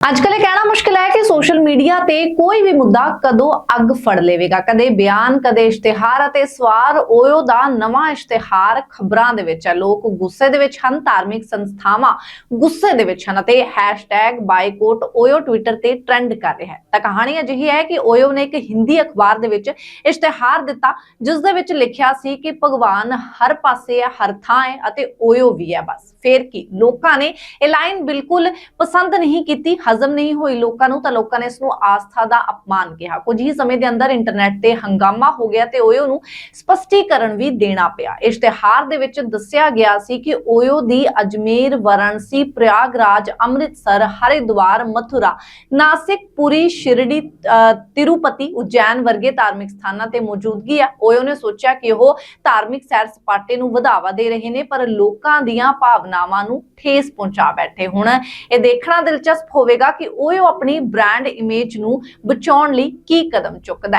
ਅੱਜ ਕੱਲ੍ਹ ਇਹ ਕਹਿਣਾ ਮੁਸ਼ਕਿਲ ਹੈ ਕਿ ਸੋਸ਼ਲ ਮੀਡੀਆ ਤੇ ਕੋਈ ਵੀ ਮੁੱਦਾ ਕਦੋਂ ਅੱਗ ਫੜ ਲਵੇਗਾ? ਕਦੇ ਬਿਆਨ, ਕਦੇ ਇਸ਼ਤਿਹਾਰ ਅਤੇ ਸਵਾਰ ਓਯੋ ਦਾ ਨਵਾਂ ਇਸ਼ਤਿਹਾਰ ਖਬਰਾਂ ਦੇ ਵਿੱਚ ਹੈ। ਲੋਕ ਗੁੱਸੇ ਦੇ ਵਿੱਚ ਹਨ, ਧਾਰਮਿਕ ਸੰਸਥਾਵਾਂ ਗੁੱਸੇ ਦੇ ਵਿੱਚ ਹਨ ਅਤੇ ਬਾਈਕੋਟ ਓਯੋ ਟਵਿੱਟਰ ਤੇ ਟ੍ਰੈਂਡ ਕਰ ਰਿਹਾ ਹੈ। ਤਾਂ ਕਹਾਣੀ ਅਜਿਹੀ ਹੈ ਕਿ ਓਯੋ ਨੇ ਇੱਕ ਹਿੰਦੀ ਅਖਬਾਰ ਦੇ ਵਿੱਚ ਇਸ਼ਤਿਹਾਰ ਦਿੱਤਾ, ਜਿਸ ਦੇ ਵਿੱਚ ਲਿਖਿਆ ਸੀ ਕਿ ਭਗਵਾਨ ਹਰ ਪਾਸੇ ਹੈ, ਹਰ ਥਾਂ ਹੈ ਅਤੇ ਓਯੋ ਵੀ ਹੈ ਬਸ। ਫੇਰ ਕੀ? ਲੋਕਾਂ ਨੇ ਇਹ ਲਾਈਨ ਬਿਲਕੁਲ ਪਸੰਦ ਨਹੀਂ ਕੀਤੀ, ਹਜ਼ਮ ਨਹੀਂ ਹੋਈ ਲੋਕਾਂ ਨੂੰ, ਤਾਂ ਲੋਕਾਂ ਨੇ ਇਸ ਨੂੰ ਆਸਥਾ ਦਾ ਅਪਮਾਨ ਕਿਹਾ। ਕੁਝ ਹੀ ਸਮੇਂ ਦੇ ਅੰਦਰ ਇੰਟਰਨੈਟ ਤੇ ਹੰਗਾਮਾ ਹੋ ਗਿਆ ਤੇ ਓਯੋ ਨੂੰ ਸਪਸ਼ਟੀਕਰਨ ਵੀ ਦੇਣਾ ਪਿਆ। ਇਸ਼ਤਿਹਾਰ ਦੇ ਵਿੱਚ ਦੱਸਿਆ ਗਿਆ ਸੀ ਕਿ ਓਯੋ ਦੀ ਅਜਮੇਰ, ਵਾਰਾਣਸੀ, ਪ੍ਰਯਾਗਰਾਜ, ਅੰਮ੍ਰਿਤਸਰ, ਹਰਿਦੁਆਰ, ਮਥੁਰਾ ਨਾਸਿਕ ਪੁਰੀ ਸ਼ਿਰੜੀ ਤਿਰੂਪਤੀ, ਉਜੈਨ ਵਰਗੇ ਧਾਰਮਿਕ ਸਥਾਨਾਂ ਤੇ ਮੌਜੂਦਗੀ ਹੈ ਓਯੋ ਨੇ ਸੋਚਿਆ ਕਿ ਉਹ ਧਾਰਮਿਕ ਸੈਰ ਸਪਾਟੇ ਨੂੰ ਵਧਾਵਾ ਦੇ ਰਹੇ ਨੇ, ਪਰ ਲੋਕਾਂ ਦੀਆਂ ਭਾਵਨਾਵਾਂ ਨੂੰ ਠੇਸ ਪਹੁੰਚਾ ਬੈਠੇ ਹੁਣ। ਇਹ ਦੇਖਣਾ ਦਿਲਚਸਪ ਹੋਵੇਗਾ ਕਿ ਓਯੋ ਆਪਣੀ ਬ੍ਰਾਂਡ ਇਮੇਜ ਨੂੰ ਬਚਾਉਣ ਲਈ ਕੀ ਕਦਮ ਚੁੱਕਦਾ ਹੈ?